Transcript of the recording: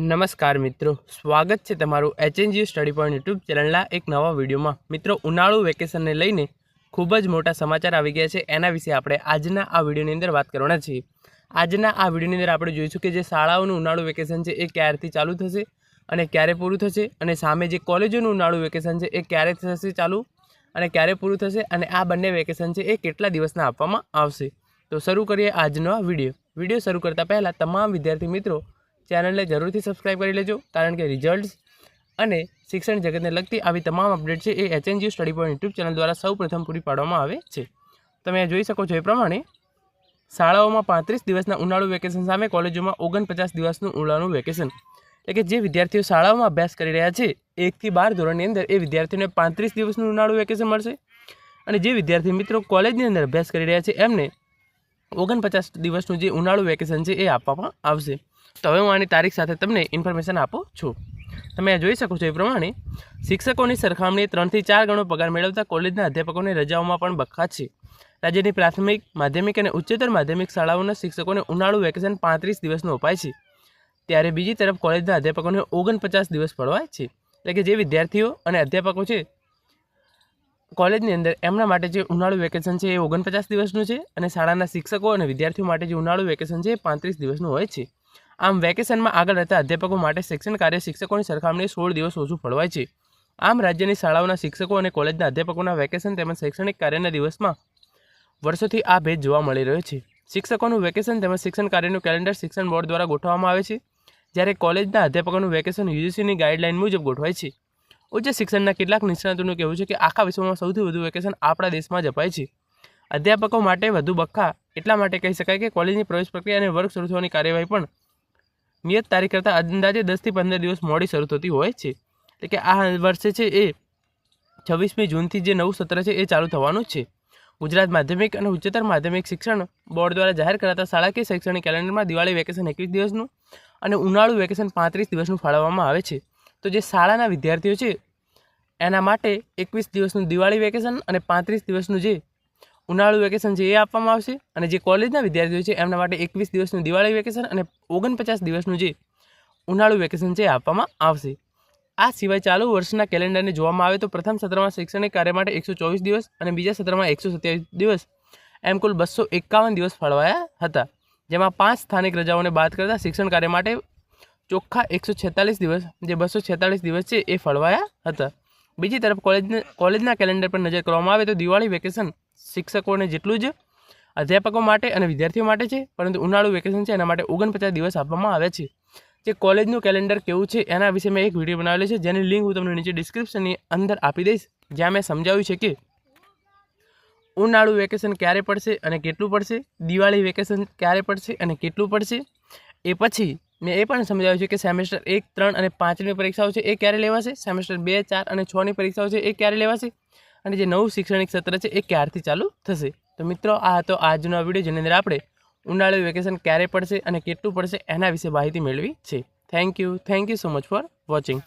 નમસ્કાર મિત્રો. સ્વાગત છે તમારું એચએનજીયુ સ્ટડી પોઈન્ટ યુટ્યુબ ચેનલના એક નવા વિડીયોમાં. મિત્રો, ઉનાળુ વેકેશનને લઈને ખૂબ જ મોટા સમાચાર આવી ગયા છે. એના વિશે આપણે આજના આ વિડીયોની અંદર વાત કરવાના છીએ. આજના આ વિડીયોની અંદર આપણે જોઈશું કે જે શાળાઓનું ઉનાળુ વેકેશન છે એ ક્યારથી ચાલુ થશે અને ક્યારે પૂરું થશે અને સામે જે કોલેજોનું ઉનાળુ વેકેશન છે એ ક્યારે થશે ચાલુ અને ક્યારે પૂરું થશે અને આ બંને વેકેશન છે એ કેટલા દિવસના આપવામાં આવશે. તો શરૂ કરીએ આજનો આ વીડિયો. વીડિયો શરૂ કરતાં પહેલાં તમામ વિદ્યાર્થી મિત્રો ચેનલને જરૂરથી સબસ્ક્રાઈબ કરી લેજો, કારણ કે રિઝલ્ટ્સ અને શિક્ષણ જગતને લગતી આવી તમામ અપડેટ છે એ HNG study point YouTube channel દ્વારા સૌ પ્રથમ પૂરી પાડવામાં આવે છે. તમે જોઈ શકો છો એ પ્રમાણે, શાળાઓમાં પાંત્રીસ દિવસના ઉનાળુ વેકેશન સામે કોલેજોમાં ઓગણપચાસ દિવસનું ઉનાળુ વેકેશન એટલે કે જે વિદ્યાર્થીઓ શાળાઓમાં અભ્યાસ કરી રહ્યા છે, એકથી બાર ધોરણની અંદર એ વિદ્યાર્થીઓને પાંત્રીસ દિવસનું ઉનાળુ વેકેશન મળશે. અને જે વિદ્યાર્થી મિત્રો કોલેજની અંદર અભ્યાસ કરી રહ્યા છે, એમને ઓગણપચાસ દિવસનું જે ઉનાળુ વેકેશન છે એ આપવામાં આવશે. તો હવે હું આની તારીખ સાથે તમને ઇન્ફોર્મેશન આપું છું. તમે જોઈ શકો છો એ પ્રમાણે શિક્ષકોની સરખામણીએ ત્રણથી ચાર ગણો પગાર મેળવતા કોલેજના અધ્યાપકોને રજાઓમાં પણ બખાત છે. રાજ્યની પ્રાથમિક, માધ્યમિક અને ઉચ્ચતર માધ્યમિક શાળાઓના શિક્ષકોને ઉનાળુ વેકેશન પાંત્રીસ દિવસનું અપાય છે. ત્યારે બીજી તરફ કોલેજના અધ્યાપકોને ઓગણપચાસ દિવસ પડવાય છે. એટલે કે જે વિદ્યાર્થીઓ અને અધ્યાપકો છે, કોલેજની અંદર એમના માટે જે ઉનાળુ વેકેશન છે એ ઓગણપચાસ દિવસનું છે અને શાળાના શિક્ષકો અને વિદ્યાર્થીઓ માટે જે ઉનાળુ વેકેશન છે એ પાંત્રીસ દિવસનું હોય છે. આમ વેકેશનમાં આગળ રહેતા અધ્યાપકો માટે શિક્ષણ કાર્ય શિક્ષકોની સરખામણીએ સોળ દિવસ ઓછું ફળવાય છે. આમ રાજ્યની શાળાઓના શિક્ષકો અને કોલેજના અધ્યાપકોના વેકેશન તેમજ શૈક્ષણિક કાર્યના દિવસમાં વર્ષોથી આ ભેદ જોવા મળી રહ્યો છે. શિક્ષકોનું વેકેશન તેમજ શિક્ષણ કાર્યનું કેલેન્ડર શિક્ષણ બોર્ડ દ્વારા ગોઠવવામાં આવે છે, જ્યારે કોલેજના અધ્યાપકોનું વેકેશન યુજીસીની ગાઈડલાઇન મુજબ ગોઠવાય છે. ઉચ્ચ શિક્ષણના કેટલાક નિષ્ણાતોનું કહેવું છે કે આખા વિશ્વમાં સૌથી વધુ વેકેશન આપણા દેશમાં જ અપાય છે. અધ્યાપકો માટે વધુ બખ્ખા, એટલા માટે કહી શકાય કે કોલેજની પ્રવેશ પ્રક્રિયા અને વર્ગ શરૂ થવાની કાર્યવાહી પણ નિયત તારીખ કરતાં અંદાજે દસથી પંદર દિવસ મોડી શરૂ થતી હોય છે. એટલે કે આ વર્ષે છે એ છવ્વીસમી જૂનથી જે નવું સત્ર છે એ ચાલુ થવાનું છે. ગુજરાત માધ્યમિક અને ઉચ્ચતર માધ્યમિક શિક્ષણ બોર્ડ દ્વારા જાહેર કરાતા શાળાકીય શૈક્ષણિક કેલેન્ડરમાં દિવાળી વેકેશન એકવીસ દિવસનું અને ઉનાળુ વેકેશન પાંત્રીસ દિવસનું ફાળવવામાં આવે છે. તો જે શાળાના વિદ્યાર્થીઓ છે, એના માટે એકવીસ દિવસનું દિવાળી વેકેશન અને પાંત્રીસ દિવસનું જે ઉનાળુ વેકેશન છે એ આપવામાં આવશે અને જે કોલેજના વિદ્યાર્થીઓ છે, એમના માટે એકવીસ દિવસનું દિવાળી વેકેશન અને ઓગણપચાસ દિવસનું જે ઉનાળુ વેકેશન છે એ આપવામાં આવશે. આ સિવાય ચાલુ વર્ષના કેલેન્ડરને જોવામાં આવે તો પ્રથમ સત્રમાં શૈક્ષણિક કાર્ય માટે એકસો ચોવીસ દિવસ અને બીજા સત્રમાં એકસો સત્યાવીસ દિવસ. એમ કુલ બસો એકાવન દિવસ ફાળવાયા હતા. જેમાં પાંચ સ્થાનિક રજાઓને બાદ કરતાં શિક્ષણ કાર્ય માટે ચોખ્ખા એકસો છેતાલીસ દિવસ, જે બસો છેતાલીસ દિવસ છે, એ ફળવાયા હતા. બીજી તરફ કોલેજ કોલેજના કેલેન્ડર પર નજર કરવામાં આવે તો દિવાળી વેકેશન શિક્ષકોને જેટલું જ અધ્યાપકો માટે અને વિદ્યાર્થીઓ માટે છે, પરંતુ ઉનાળુ વેકેશન છે, એના માટે ઓગણપચાસ દિવસ આપવામાં આવે છે. જે કોલેજનું કેલેન્ડર કેવું છે, એના વિશે મેં એક વીડિયો બનાવેલો છે, જેની લિંક હું તમને નીચે ડિસ્ક્રિપ્શનની અંદર આપી દઈશ, જ્યાં મેં સમજાવ્યું છે કે ઉનાળુ વેકેશન ક્યારે પડશે અને કેટલું પડશે, દિવાળી વેકેશન ક્યારે પડશે અને કેટલું પડશે, એ પછી મેં એ પણ સમજાવ્યું છે કે સેમેસ્ટર એક, ત્રણ અને પાંચની પરીક્ષાઓ છે, એ ક્યારે લેવાશે? સેમેસ્ટર બે, ચાર અને છની પરીક્ષાઓ છે, એ ક્યારે લેવાશે? અને જે નવું શૈક્ષણિક સત્ર છે એ ક્યારથી ચાલુ થશે? તો મિત્રો, આ હતો આજનો વીડિયો જેની અંદર આપણે ઉનાળુ વેકેશન ક્યારે પડશે અને કેટલું પડશે એના વિશે માહિતી મેળવી છે. Thank you thank you so much for watching